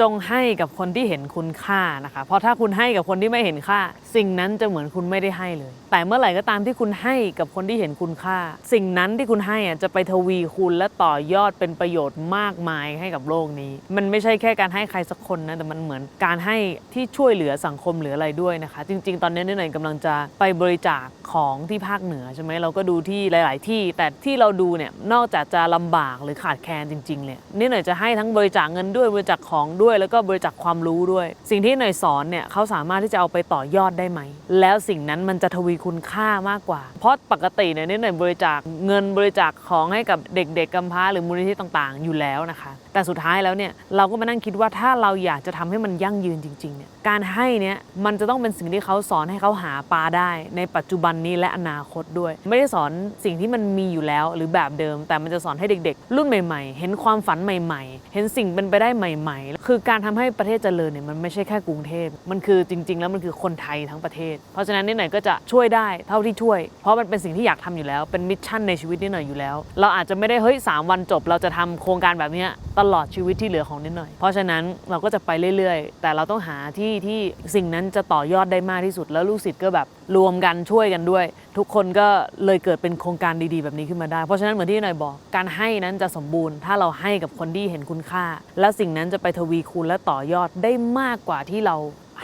จงให้กับคนที่เห็นคุณค่านะคะ เพราะถ้าคุณให้กับคนที่ไม่เห็นค่า สิ่งนั้นจะเหมือนคุณไม่ได้ให้เลย แต่เมื่อไหร่ก็ตามที่คุณให้กับคนที่เห็นคุณค่า สิ่งนั้นที่คุณให้อะจะไปทวีคูณและต่อยอดเป็นประโยชน์มากมายให้กับโลกนี้ มันไม่ใช่แค่การให้ใครสักคนนะแต่มันเหมือนการให้ที่ช่วยเหลือสังคมหรืออะไรด้วยนะคะ จริง ๆ ตอนนี้นิดหน่อยกำลังจะไปบริจาคของที่ภาคเหนือใช่ไหมเราก็ดูที่หลาย ๆ ที่ แต่ที่เราดูเนี่ยนอกจากจะลำบากหรือขาดแคลนจริง ๆเนี่ยนิดหน่อยจะให้ทั้งบริจาคเงินด้วยบริจาคของด้วยแล้วก็บริจาคความรู้ด้วย สิ่งที่หน่อยสอนเนี่ยเขาสามารถที่จะเอาไปต่อยอดได้ไหม แล้วสิ่งนั้นมันจะทวีคุณค่ามากกว่า เพราะปกติเนี่ยนิดหน่อยบริจาคเงินบริจาคของให้กับเด็ก ๆกำพร้าหรือมูลนิธิต่างๆ อยู่แล้วนะคะ แต่สุดท้ายแล้วเนี่ยเราก็มานั่งคิดว่าถ้าเราอยากจะทำให้มันยั่งยืนจริงๆเนี่ยการให้เนี่ยมันจะต้องเป็นสิ่งที่เขาสอนให้เขาหาปลาได้ ในปัจจุบันนี้และอนาคตด้วย ไม่ได้สอนสิ่งที่มันมีอยู่แล้วหรือแบบเดิม แต่มันจะสอนให้เด็ก ๆ รุ่นใหม่ ๆ เห็นความฝันใหม่ ๆ เห็นสิ่งเป็นไปได้ใหม่ ๆ คือการทำให้ประเทศเจริญเนี่ยมันไม่ใช่แค่กรุงเทพมันคือจริง ๆ แล้วมันคือคนไทยทั้งประเทศ เพราะฉะนั้นนิดหน่อยก็จะช่วยได้เท่าที่ช่วย เพราะมันเป็นสิ่งที่อยากทำอยู่แล้วเป็นมิชชั่นในชีวิตนิดหน่อยอยู่แล้ว เราอาจจะไม่ได้เฮ้ยสามวันจบ เราจะทำโครงการแบบเนี้ยตลอดชีวิตที่เหลือของนิดหน่อย เพราะฉะนั้นเราก็จะไปเรื่อยๆ แต่เราต้องหาที่ที่สิ่งนั้นจะต่อยอดได้มากที่สุด แล้วลูกศิษย์ก็แบบรวมกันช่วยกันด้วย ทุกคนก็เลยเกิดเป็นโครงการดีๆ แบบนี้ขึ้นมาได้ เพราะฉะนั้นเหมือนที่หน่อยบอก การให้นั้นจะสมบูรณ์ ถ้าเราให้กับคนที่เห็นคุณค่า และสิ่งนั้นจะไปทวีคูณและต่อยอดได้มากกว่าที่เรา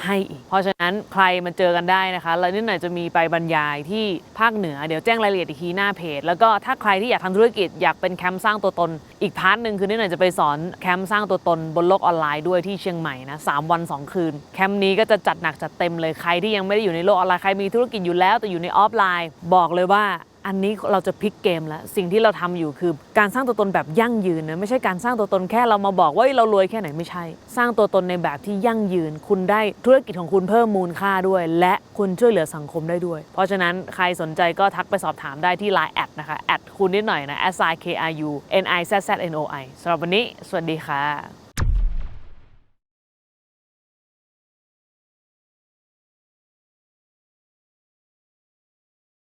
ให้อีก เพราะฉะนั้นใครมาเจอกันได้นะคะ แล้วนิดหน่อยจะมีไปบรรยายที่ภาคเหนือ เดี๋ยวแจ้งรายละเอียดอีกทีหน้าเพจ แล้วก็ถ้าใครที่อยากทำธุรกิจอยากเป็นแคมป์สร้างตัวตน อีกพาร์ทหนึ่งคือนิดหน่อยจะไปสอนแคมป์สร้างตัวตนบนโลกออนไลน์ด้วยที่เชียงใหม่นะสามวัน 2 คืน แคมป์นี้ก็จะจัดหนักจัดเต็มเลย ใครที่ยังไม่ได้อยู่ในโลกออนไลน์ ใครมีธุรกิจอยู่แล้วแต่อยู่ในออฟไลน์ บอกเลยว่า อันนี้เราจะพลิกเกมแล้ว สิ่งที่เราทำอยู่คือการสร้างตัวตนแบบยั่งยืนนะไม่ใช่การสร้างตัวตนแค่เรามาบอกว่าเฮ้ยเรารวยแค่ไหนไม่ใช่ สร้างตัวตนในแบบที่ยั่งยืน คุณได้ธุรกิจของคุณเพิ่มมูลค่าด้วย และคุณช่วยเหลือสังคมได้ด้วย เพราะฉะนั้นใครสนใจก็ทักไปสอบถามได้ที่ Line แอดนะคะแอดคุณนิดหน่อยนะ s i k r u n i z z n o i สำหรับวันนี้ สวัสดีค่ะ